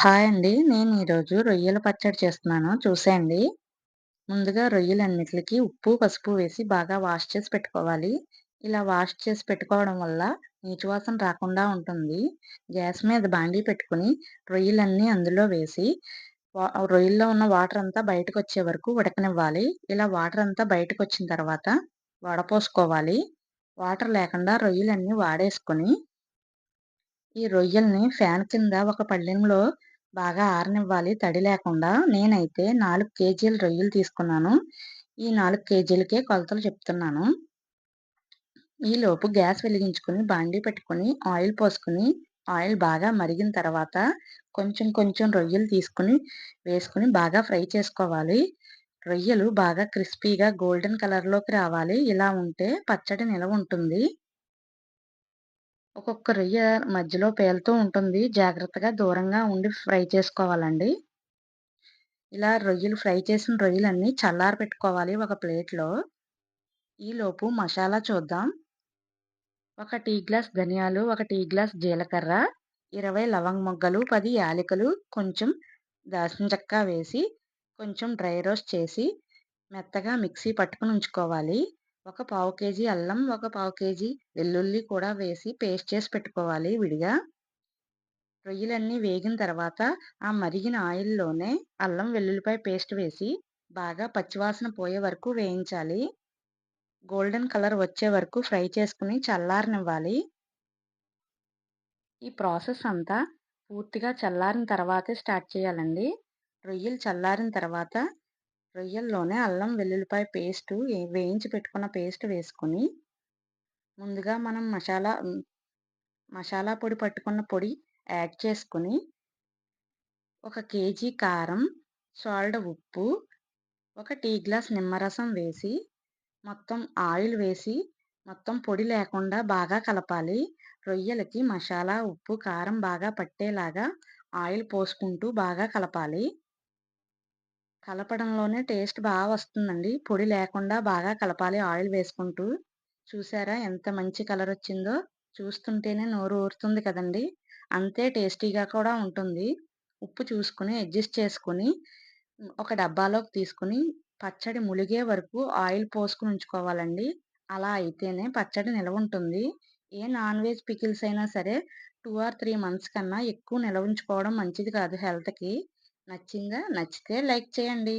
Hi అండి. నేను ఈరోజు రొయ్యల పచ్చడి చేస్తున్నాను చూసేయండి. ముందుగా రొయ్యలన్నిటికి ఉప్పు, పసుపు వేసి బాగా వాష్ చేసి పెట్టుకోవాలి. ఇలా వాష్ చేసి పెట్టుకోవడం వల్ల నీచువాసన రాకుండా ఉంటుంది. గ్యాస్ మీద బాండీ పెట్టుకొని రొయ్యలన్నీ అందులో వేసి రొయ్యల్లో ఉన్న వాటర్ అంతా బయటకొచ్చే వరకు ఉడకనివ్వాలి. ఇలా వాటర్ అంతా బయటకొచ్చిన తర్వాత వడపోసుకోవాలి. వాటర్ లేకుండా రొయ్యలన్నీ వాడేసుకొని ఈ రొయ్యల్ని ఫ్యాన్ కింద ఒక పళ్ళెంలో బాగా ఆరనివ్వాలి తడి లేకుండా. నేనైతే నాలుగు కేజీలు రొయ్యలు తీసుకున్నాను. ఈ నాలుగు కేజీలకే కొలతలు చెప్తున్నాను. ఈలోపు గ్యాస్ వెలిగించుకొని బాండీ పెట్టుకుని ఆయిల్ పోసుకొని ఆయిల్ బాగా మరిగిన తర్వాత కొంచెం కొంచెం రొయ్యలు తీసుకొని వేసుకుని బాగా ఫ్రై చేసుకోవాలి. రొయ్యలు బాగా క్రిస్పీగా గోల్డెన్ కలర్‌లోకి రావాలి. ఇలా ఉంటే పచ్చడి నిలవుంటుంది. ఒక్కొక్క రొయ్య మధ్యలో పేలుతూ ఉంటుంది. జాగ్రత్తగా దూరంగా ఉండి ఫ్రై చేసుకోవాలండి. ఇలా రొయ్యలు ఫ్రై చేసిన రొయ్యలన్నీ చల్లార పెట్టుకోవాలి ఒక ప్లేట్‌లో. ఈలోపు మసాలా చూద్దాం. ఒక టీ గ్లాస్ ధనియాలు, ఒక టీ గ్లాస్ జీలకర్ర, 20 లవంగ మొగ్గలు, పది యాలకులు, కొంచెం దాల్చిన చెక్క వేసి కొంచెం డ్రై రోస్ట్ చేసి మెత్తగా మిక్సీ పట్టుకొని ఉంచుకోవాలి. ఒక పావు కేజీ అల్లం, ఒక పావు కేజీ వెల్లుల్లి కూడా వేసి పేస్ట్ చేసి పెట్టుకోవాలి విడిగా. రొయ్యలన్నీ వేగిన తర్వాత ఆ మరిగిన ఆయిల్‌లోనే అల్లం, వెల్లుల్లిపాయ పేస్ట్ వేసి బాగా పచ్చివాసన పోయే వరకు వేయించాలి. గోల్డెన్ కలర్ వచ్చే వరకు ఫ్రై చేసుకుని చల్లారనివ్వాలి. ఈ ప్రాసెస్ అంతా పూర్తిగా చల్లారిన తర్వాతే స్టార్ట్ చేయాలండి. రొయ్యలు చల్లారిన తర్వాత రొయ్యల్లోనే అల్లం, వెల్లుల్లిపాయ పేస్టు వేయించి పెట్టుకున్న పేస్ట్ వేసుకొని ముందుగా మనం మసాలా మసాలా పొడి పట్టుకున్న పొడి యాడ్ చేసుకొని ఒక కేజీ కారం, సాల్ట్ ఉప్పు, ఒక టీ గ్లాస్ నిమ్మరసం వేసి మొత్తం ఆయిల్ వేసి మొత్తం పొడి లేకుండా బాగా కలపాలి. రొయ్యలకి మసాలా, ఉప్పు, కారం బాగా పట్టేలాగా ఆయిల్ పోసుకుంటూ బాగా కలపాలి. కలపడంలోనే టేస్ట్ బాగా వస్తుందండి. పొడి లేకుండా బాగా కలపాలి ఆయిల్ వేసుకుంటూ. చూసారా ఎంత మంచి కలర్ వచ్చిందో? చూస్తుంటేనే నోరు ఊరుతుంది కదండీ! అంతే టేస్టీగా కూడా ఉంటుంది. ఉప్పు చూసుకుని అడ్జస్ట్ చేసుకొని ఒక డబ్బాలోకి తీసుకొని పచ్చడి ములిగే వరకు ఆయిల్ పోసుకుని ఉంచుకోవాలండి. అలా అయితేనే పచ్చడి నిలవుంటుంది. ఏ నాన్ వెజ్ పికిల్స్ అయినా సరే టూ ఆర్ త్రీ మంత్స్ కన్నా ఎక్కువ నిలవుంచుకోవడం మంచిది కాదు హెల్త్‌కి. నచ్చిందా? నచ్చితే లైక్ చేయండి.